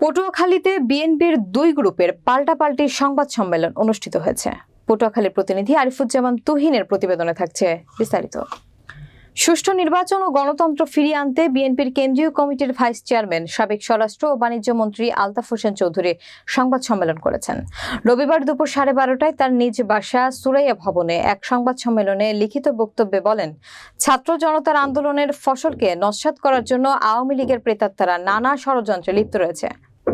পটুয়াখালীতে বিএনপির দুই গ্রুপের পাল্টাপাল্টি সংবাদ সম্মেলন অনুষ্ঠিত হয়েছে। পটুয়াখালীর প্রতিনিধি আরিফুজ্জামান তুহিনের প্রতিবেদনে থাকছে বিস্তারিত। সুষ্ঠু নির্বাচন ও গণতন্ত্র ফিরিয়ে আনতে বিএনপির কেন্দ্রীয় কমিটির ভাইস চেয়ারম্যান, সাবেক স্বরাষ্ট্র ও বাণিজ্য মন্ত্রী আলতাফ হোসেন চৌধুরী সংবাদ সম্মেলন করেছেন। রবিবার দুপুর সাড়ে বারোটায় তার নিজ বাসা সুরাইয়া ভবনে এক সংবাদ সম্মেলনে লিখিত বক্তব্যে বলেন, ছাত্র জনতার আন্দোলনের ফসলকে নস্যাৎ করার জন্য আওয়ামী লীগের প্রেতাত্মারা নানা ষড়যন্ত্রে লিপ্ত রয়েছে।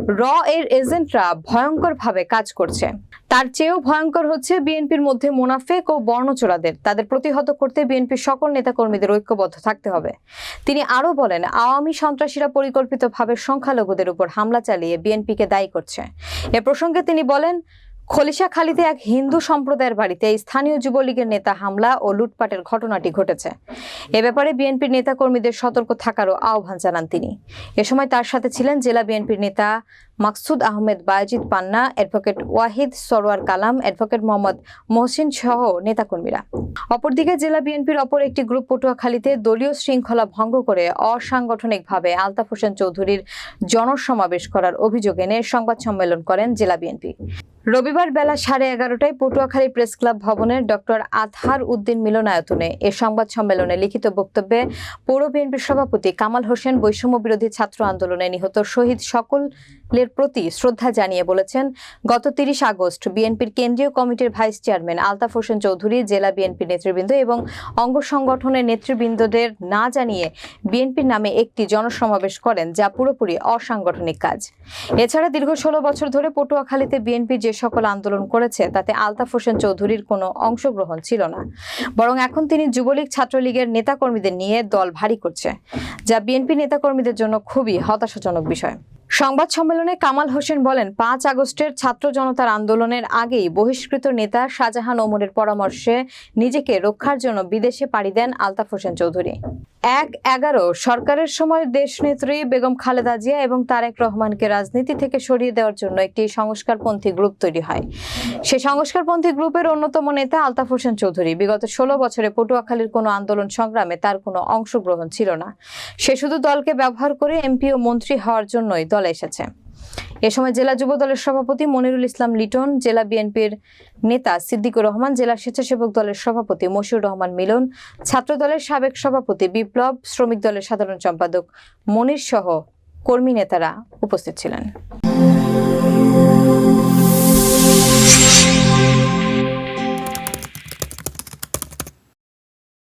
র এর এজেন্টরা ভয়ঙ্করভাবে কাজ করছে। তার চেয়েও ভয়ঙ্কর হচ্ছে বিএনপির মধ্যে মোনাফেক ও বর্ণচোরাদের। তাদের প্রতিহত করতে বিএনপির সকল নেতাকর্মীদের ঐক্যবদ্ধ থাকতে হবে। তিনি আরও বলেন, আওয়ামী সন্ত্রাসীরা পরিকল্পিতভাবে সংখ্যালঘুদের উপর হামলা চালিয়ে বিএনপিকে দায়ী করছে। এ প্রসঙ্গে তিনি বলেন খলিশাখালীতে এক হিন্দু সম্প্রদায়ের বাড়িতে স্থানীয় যুবলীগের নেতা হামলা ও লুটপাটের ঘটনাটি ঘটেছে। এ ব্যাপারে বিএনপির নেতাকর্মীদের সতর্ক থাকারও আহ্বান জানান তিনি। এ সময় তার সাথে ছিলেন জেলা বিএনপির নেতা মাকসুদ আহমেদ, বায়জিদ পান্না, অ্যাডভোকেট ওয়াহিদ সরোয়ার কালাম, অ্যাডভোকেট মোহাম্মদ মহসিন সহ নেতাকর্মীরা। অপরদিকে জেলা বিএনপির অপর একটি গ্রুপ পটুয়াখালীতে দলীয় শৃঙ্খলা ভঙ্গ করে অসাংগঠনিকভাবে আলতাফ হোসেন চৌধুরীর জনসমাবেশ করার অভিযোগ এনে সংবাদ সম্মেলন করেন জেলা বিএনপি। রবিবার বেলা সাড়ে এগারোটায় পটুয়াখালী প্রেস ক্লাব ভবনের ডক্টর আতহার উদ্দিন মিলনায়তনে এ সংবাদ সম্মেলনে লিখিত বক্তব্যে পৌর বিএনপির সভাপতি কামাল হোসেন বৈষম্য বিরোধী ছাত্র আন্দোলনে নিহত শহীদ সকলের প্রতি শ্রদ্ধা জানিয়ে বলেছেন, গত তিরিশ আগস্ট বিএনপির কেন্দ্রীয় কমিটির ভাইস চেয়ারম্যান আলতাফ হোসেন চৌধুরী জেলা বিএনপির নেতৃবৃন্দ এবং অঙ্গ সংগঠনের নেতৃবৃন্দদের না জানিয়ে বিএনপির নামে একটি জনসমাবেশ করেন, যা পুরোপুরি অসাংগঠনিক কাজ। এছাড়া দীর্ঘ ষোলো বছর ধরে পটুয়াখালীতে বিএনপি যে সকল আন্দোলন করেছে, তাতে আলতাফ হোসেন চৌধুরীর কোনো অংশগ্রহণ ছিল না। বরং এখন তিনি যুবলীগ ছাত্রলীগের নেতাকর্মীদের নিয়ে দল ভারী করছে, যা বিএনপি নেতাকর্মীদের জন্য খুবই হতাশাজনক বিষয়। সংবাদ সম্মেলনে কামাল হোসেন বলেন, পাঁচ আগস্টের ছাত্র জনতার আন্দোলনের আগেই বহিষ্কৃত নেতা শাহজাহান ওমরের পরামর্শে নিজেকে রক্ষার জন্য বিদেশে পাড়ি দেন আলতাফ হোসেন চৌধুরী। এক এগারো সরকারের সময় দেশনেত্রী বেগম খালেদা জিয়া এবং তারেক রহমানকে রাজনীতি থেকে সরিয়ে দেওয়ার জন্য একটি সংস্কারপন্থী গ্রুপ তৈরি হয়। সেই সংস্কারপন্থী গ্রুপের অন্যতম নেতা আলতাফ হোসেন চৌধুরী। বিগত ষোলো বছরে পটুয়াখালীর কোনো আন্দোলন সংগ্রামে তার কোনো অংশগ্রহণ ছিল না। সে শুধু দলকে ব্যবহার করে এমপি ও মন্ত্রী হওয়ার জন্যই দলে এসেছে। এ সময় জেলা যুব দলের সভাপতি মনিরুল ইসলাম লিটন, জেলা বিএনপির নেতা সিদ্দিকুর রহমান, জেলা স্বেচ্ছাসেবক দলের সভাপতি মশিউর রহমান মিলন, ছাত্র দলের সাবেক সভাপতি বিপ্লব, শ্রমিক দলের সাধারণ সম্পাদক মনির সহ কর্মী নেতারা উপস্থিত ছিলেন।